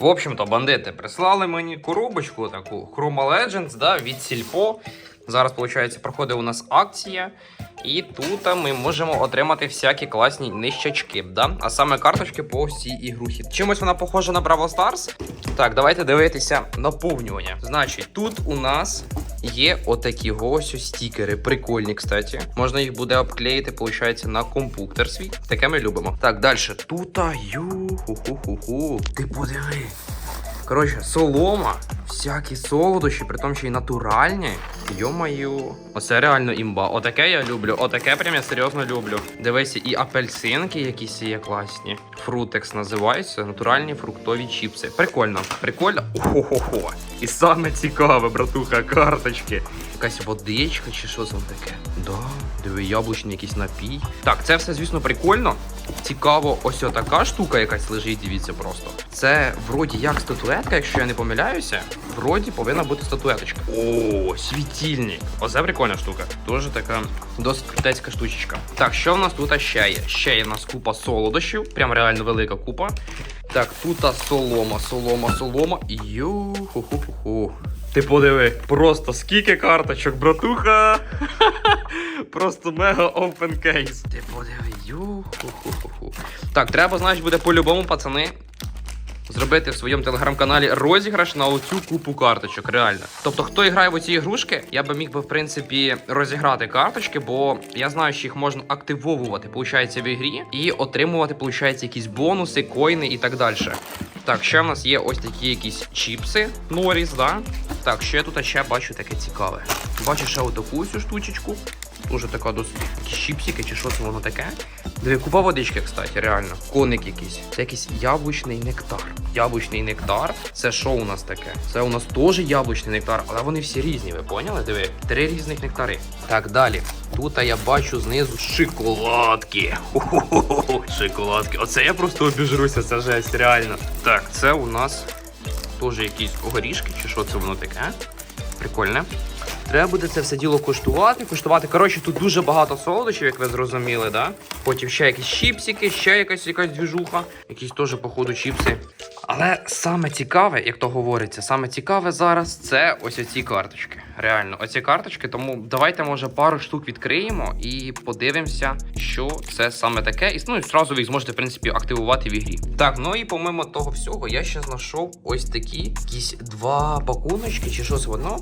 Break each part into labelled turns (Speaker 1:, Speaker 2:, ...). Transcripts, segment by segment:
Speaker 1: В общем-то, бандити прислали мені коробочку таку Chroma Legends да, від Сільпо. Зараз, виходить, проходить у нас акція. І тут ми можемо отримати всякі класні нищачки, да? а саме карточки по цій ігрухі. Чимось вона похожа на Браво Stars. Так, давайте дивитися наповнювання. Значить, тут у нас є отакі ось стікери. Прикольні, кстати. Можна їх буде обклеїти, виходить, на компуктер свій. Таке ми любимо. Так, далі. Тут ю ху-ху-ху-ху. Ти подиви. Коротше, солома, всякі солодощі, при тому, що й натуральні. Йо-маю. Оце реально імба. Отаке я люблю. Отаке прям я серйозно люблю. Дивися, і апельсинки якісь є класні. Фрутекс називається. Натуральні фруктові чіпси. Прикольно. Прикольно. Охо-хо-хо. І саме цікаве, братуха, карточки. Якась водичка чи що там таке? Да, диви, яблучний якийсь напій. Так, це все, звісно, прикольно. Цікаво, ось така штука якась лежить, дивіться просто. Це вроді як статуетка, якщо я не помиляюся. Вроді повинна бути статуеточка. О, світильник. Оце прикольна штука. Дуже така досить крутецька штучечка. Так, що в нас тут ще є? Ще є в нас купа солодощів, прям реально велика купа. Так, тут солома, солома, солома. Ю-ху-ху-ху-ху. Ти подиви, просто скільки карточок, братуха. Просто мега open case. Ти подиви, ю-ху-ху-ху-ху. Так, треба, значить, буде по-любому, пацани. Зробити в своєму телеграм-каналі розіграш на оцю купу карточок, реально. Тобто, хто грає в оці ігрушки, я би міг би в принципі розіграти карточки, бо я знаю, що їх можна активовувати, виходить, в ігрі, і отримувати, виходить, якісь бонуси, коїни і так далі. Так, ще в нас є ось такі якісь чіпси, Норіс, да? Так, ще тут ще бачу таке цікаве. Бачу ще отаку цю штучечку. Дуже така досить якісь чи що це воно таке. Диви, купа водички, кстати, реально. Коник якийсь. Це якийсь яблучний нектар. Яблучний нектар. Це що у нас таке? Це у нас теж яблучний нектар, але вони всі різні, ви поняли? Диви, три різних нектари. Так, далі. Тут я бачу знизу шоколадки. Шоколадки. Оце я просто обіжруся, це жесть, реально. Так, це у нас теж якісь горішки, чи що це воно таке? Прикольне. Треба буде це все діло коштувати. Коштувати. Коротше, тут дуже багато солодощів, як ви зрозуміли, да? Потім ще якісь чіпсики, ще якась якась двіжуха, якісь теж, походу, чіпси. Але саме цікаве, як то говориться, саме цікаве зараз це ось оці карточки. Реально, оці карточки. Тому давайте, може, пару штук відкриємо і подивимося, що це саме таке. І ну, і зразу ви їх зможете, в принципі, активувати в ігрі. Так, ну і помимо того всього, я ще знайшов ось такі якісь два пакуночки, чи що це воно.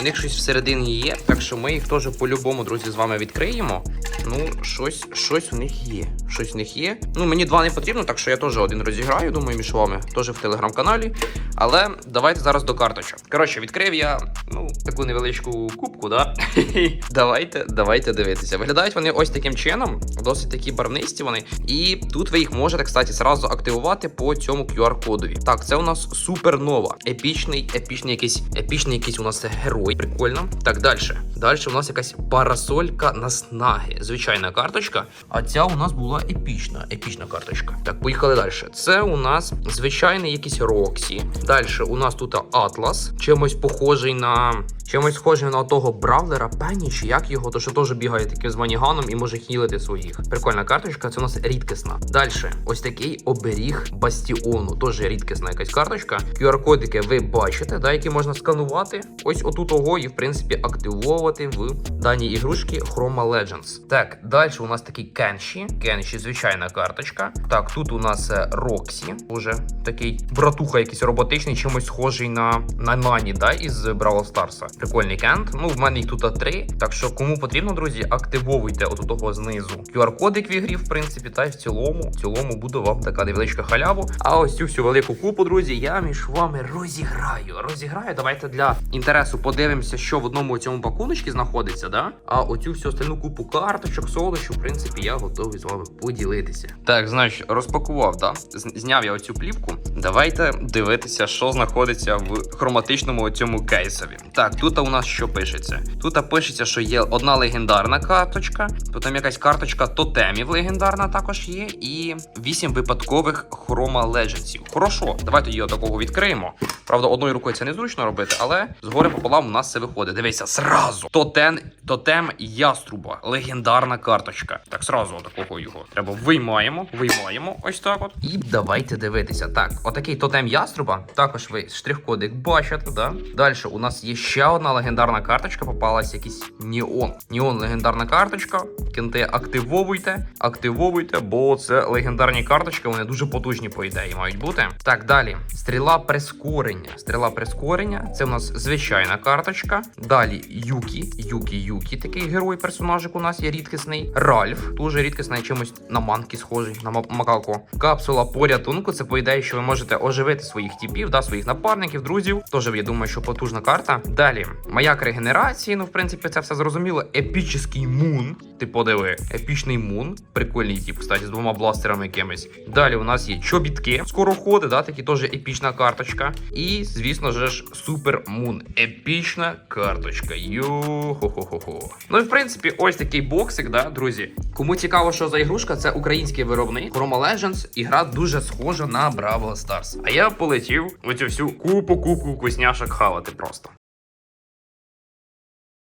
Speaker 1: У них щось всередині є, так що ми їх теж по-любому, друзі, з вами відкриємо. Ну, щось, щось у них є. Щось у них є. Ну, мені два не потрібно, так що я теж один розіграю, думаю, між вами. Теж в телеграм-каналі. Але давайте зараз до карточок. Коротше, відкрив я ну, таку невеличку кубку, да? давайте, давайте дивитися. Виглядають вони ось таким чином, досить такі барвнисті вони. І тут ви їх можете, кстати, зразу активувати по цьому QR-кодові. Так, це у нас супернова. Епічний, епічний якийсь, епічний якийсь у нас герой. Прикольно. Так, далі. Далі у нас якась парасолька на снаги. Звичайна карточка. А ця у нас була епічна, епічна карточка. Так, поїхали далі. Це у нас звичайний якийсь Роксі. Далі у нас тут Атлас, чимось похожий на. Чимось схожий на того бравлера Пенні, чи як його, то що теж бігає таким з маніганом і може хілити своїх. Прикольна карточка, це у нас рідкісна. Далі, ось такий оберіг бастіону. Теж рідкісна якась карточка. QR-кодики ви бачите, да, які можна сканувати. Ось отут ого і в принципі активовувати в даній ігрушці Chroma Legends. Так, далі у нас такий Кенші. Кенші, звичайна карточка. Так, тут у нас е, Роксі, уже такий братуха, якийсь роботичний, чимось схожий на на Нані, да, із Бравл Старса. Прикольний кент. Ну, в мене їх тут три. Так що, кому потрібно, друзі, активовуйте от того знизу QR-кодик в ігрі, в принципі, та й в цілому, в цілому буде вам така невеличка халяву. А ось цю всю велику купу, друзі, я між вами розіграю. Розіграю. Давайте для інтересу подивимося, що в одному цьому пакуночці знаходиться, да? А оцю всю остальну купу карточок, солодощів, в принципі, я готовий з вами поділитися. Так, значить, розпакував, да? Зняв я оцю плівку. Давайте дивитися, що знаходиться в хроматичному цьому кейсові. Так, тут у нас що пишеться? Тут пишеться, що є одна легендарна карточка, потім якась карточка тотемів легендарна також є, і вісім випадкових хрома ледженсів. Хорошо, давайте її такого відкриємо. Правда, одною рукою це незручно робити, але згори пополам у нас це виходить. Дивися, сразу. Тотем, тотем яструба. Легендарна карточка. Так, сразу такого його. Треба виймаємо, виймаємо. Ось так от. І давайте дивитися. Так, отакий тотем яструба. Також ви штрих-кодик бачите, да? Далі у нас є ще одна легендарна карточка. Попалась якийсь Ніон. Ніон легендарна карточка. Кенте активовуйте, активовуйте, бо це легендарні карточки, вони дуже потужні, по ідеї, мають бути. Так, далі. Стріла прискорення. Стріла прискорення. Це у нас звичайна карточка. Далі Юкі. Юкі, Юкі, такий герой персонажик у нас є рідкісний. Ральф, дуже рідкісний, чимось на манки схожий, на ма- макаку. Капсула порятунку. Це по ідеї, що ви можете оживити своїх типів, да, своїх напарників, друзів. Тож я думаю, що потужна карта. Далі, маяк регенерації. Ну, в принципі, це все зрозуміло. Епічний мун. Ти подиви, епічний мун. Прикольний тип, кстати, з двома бластерами якимись. Далі у нас є чобітки, скороходи, да, такі теж епічна карточка. І, звісно ж, супер мун. Епічна карточка. Йо-хо-хо-хо-хо. Ну і в принципі, ось такий боксик, да, друзі. Кому цікаво, що за ігрушка, це український виробник Chroma Legends. Ігра дуже схожа на Бравл Stars. А я полетів оцю всю купу-купу вкусняшок хавати просто.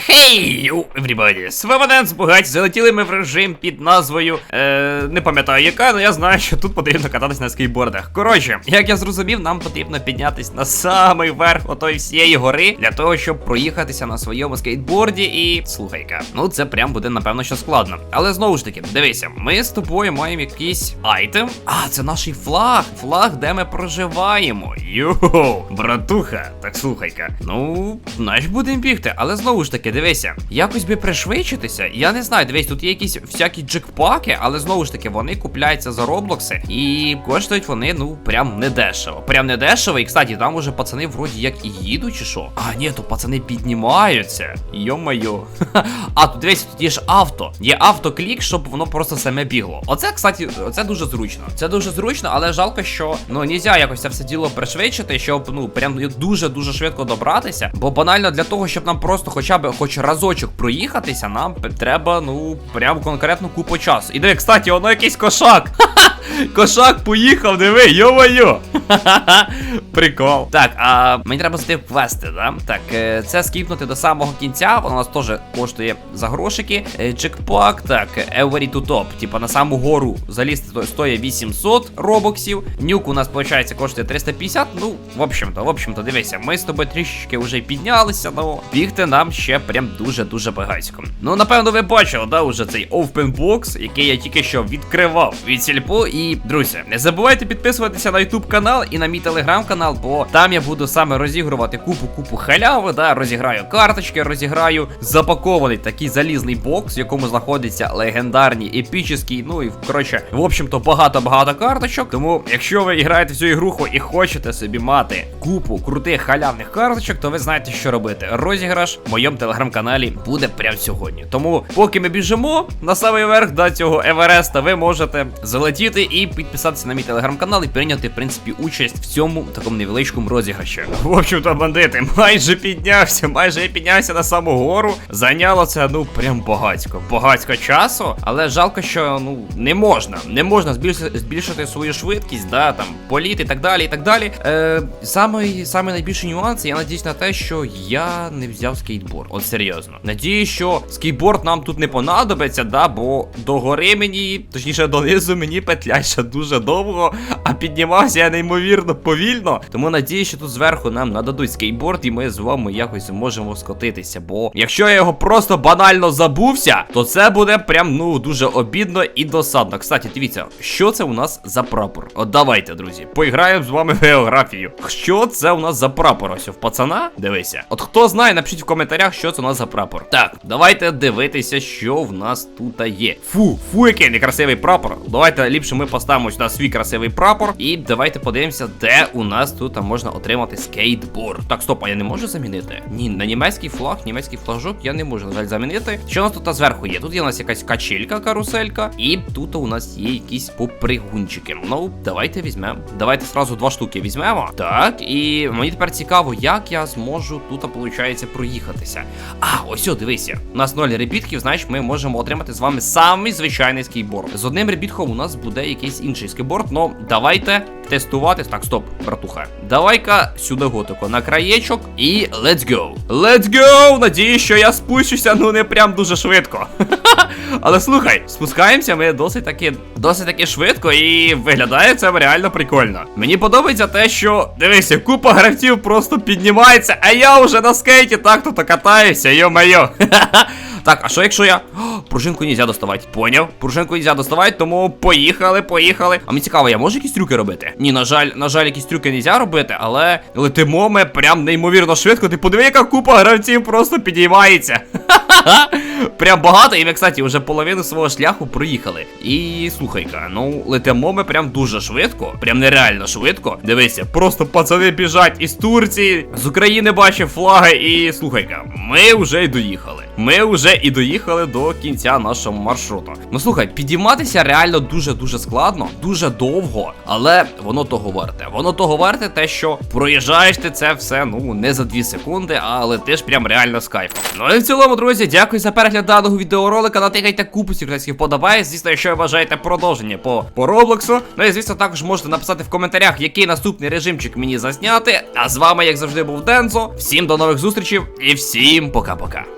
Speaker 2: Хей, hey, everybody! З вами Денс Бугач, залетіли ми в режим під назвою. Е, не пам'ятаю яка, але я знаю, що тут потрібно кататись на скейтбордах. Коротше, як я зрозумів, нам потрібно піднятись на самий верх отої всієї гори для того, щоб проїхатися на своєму скейтборді. І слухай-ка, ну це прям буде напевно що складно. Але знову ж таки, дивися, ми з тобою маємо якийсь айтем. А, це наш флаг, флаг, де ми проживаємо. Йоу, братуха, так слухай-ка. Ну, значить будемо бігти, але знову ж таки, дивися, якось би пришвидшитися. Я не знаю, дивись, тут є якісь всякі джекпаки, але знову ж таки, вони купляються за роблокси і коштують вони, ну, прям не дешево. Прям не дешево. І кстати, там уже пацани вроді як і їдуть, чи що. А, ні, то пацани піднімаються. Йо-майо. А, тут дивись, тут є ж авто. Є автоклік, щоб воно просто саме бігло. Оце, кстати, це дуже зручно. Це дуже зручно, але жалко, що ну нельзя якось це все діло пришвидшити, щоб ну прям дуже-дуже швидко добратися. Бо банально для того, щоб нам просто хоча б хоч разочок проїхатися, нам треба, ну, прям конкретно купу часу. І диви, кстати, воно якийсь кошак. Кошак поїхав, диви, йо-моє. Прикол. Так, а мені треба зайти в квести, да? Так, е, це скіпнути до самого кінця. Воно у нас теж коштує за грошики. Е, Чекпак, так, Every to Top. Типа на саму гору залізти то стоїть 800 робоксів. Нюк у нас, виходить, коштує 350. Ну, в общем-то, в общем-то, дивися, ми з тобою трішечки вже піднялися, ну бігти нам ще прям дуже-дуже багатько. Ну, напевно, ви бачили, да, уже цей open box, який я тільки що відкривав від сільпо. І, друзі, не забувайте підписуватися на YouTube канал і на мій телеграм-канал, бо там я буду саме розігрувати купу-купу халяви, да, розіграю карточки, розіграю запакований такий залізний бокс, в якому знаходяться легендарні, епічні, ну і коротше, в общем-то, багато-багато карточок. Тому, якщо ви граєте в цю ігруху і хочете собі мати купу крутих халявних карточок, то ви знаєте, що робити. Розіграш в моєму телеграм-каналі буде прямо сьогодні. Тому, поки ми біжимо на самий верх до цього Евереста, ви можете залетіти і підписатися на мій телеграм-канал і прийняти, в принципі, участь в цьому такому невеличкому розіграші. В общем-то, бандити, майже піднявся, майже я піднявся на саму гору. Зайняло це, ну, прям багатько. Багатько часу, але жалко, що ну не можна. Не можна збільшити, збільшити свою швидкість, да, там, політ і так далі, і так далі. Е, самий, самий найбільший нюанс, я надіюсь на те, що я не взяв скейтборд. От серйозно. Надіюсь, що скейтборд нам тут не понадобиться, да, бо до гори мені, точніше, донизу мені петлять ще дуже довго, а піднімався я неймовірно повільно. Тому надіюсь, що тут зверху нам нададуть скейтборд, і ми з вами якось зможемо скотитися. Бо якщо я його просто банально забувся, то це буде прям ну дуже обідно і досадно. Кстати, дивіться, що це у нас за прапор? От давайте, друзі, поіграємо з вами в географію. Що це у нас за прапор? Ось в пацана? Дивися. От хто знає, напишіть в коментарях, що це у нас за прапор. Так, давайте дивитися, що в нас тут є. Фу, фу, який некрасивий прапор. Давайте ліпше ми поставимо сюди свій красивий прапор. І давайте подивимося, де у нас тут можна отримати скейтборд. Так, стоп, а я не можу замінити? Ні, на німецький флаг, німецький флажок я не можу, на жаль, замінити. Що у нас тут зверху є? Тут є у нас якась качелька, каруселька, і тут у нас є якісь попригунчики. Ну, давайте візьмемо. Давайте сразу два штуки візьмемо. Так, і мені тепер цікаво, як я зможу тут, виходить, проїхатися. А, ось, о, дивися. У нас ноль ребітків, значить, ми можемо отримати з вами самий звичайний скейтборд. З одним ребітком у нас буде якийсь інший скейтборд, но давай. Давайте тестувати. Так, стоп, братуха. Давай-ка сюди готико на краєчок і let's go. Let's go! Надію, що я спущуся, ну не прям дуже швидко. Але слухай, спускаємося ми досить таки досить таки швидко і виглядає це реально прикольно. Мені подобається те, що дивися, купа гравців просто піднімається, а я вже на скейті так тут катаюся, йо-майо. Так, а що якщо я. О, пружинку нельзя доставати. Поняв? Пружинку нельзя доставати, тому поїхали, поїхали. А мені цікаво, я можу якісь трюки робити? Ні, на жаль, на жаль, якісь трюки нельзя робити, але летимо ми прям неймовірно швидко. Ти подиви, яка купа гравців просто підіймається. Прям багато, і ми, кстати, вже половину свого шляху проїхали. І слухай-ка, ну летимо ми прям дуже швидко, прям нереально швидко. Дивися, просто пацани біжать із Турції, з України бачив флаги, і слухай-ка, ми вже й доїхали. Ми вже і доїхали до кінця нашого маршруту. Ну слухай, підійматися реально дуже-дуже складно, дуже довго, але воно того варте. Воно того варте, те, що проїжджаєш ти це все, ну не за 2 секунди, а летиш прям реально з. Ну і в цілому, друзі, дякую за перегляд даного відеоролика. Натикайте купу сіркацьких подобає. Звісно, якщо ви бажаєте продовження по, по Роблоксу. Ну і звісно, також можете написати в коментарях, який наступний режимчик мені засняти. А з вами, як завжди, був Дензо. Всім до нових зустрічей і всім пока-пока.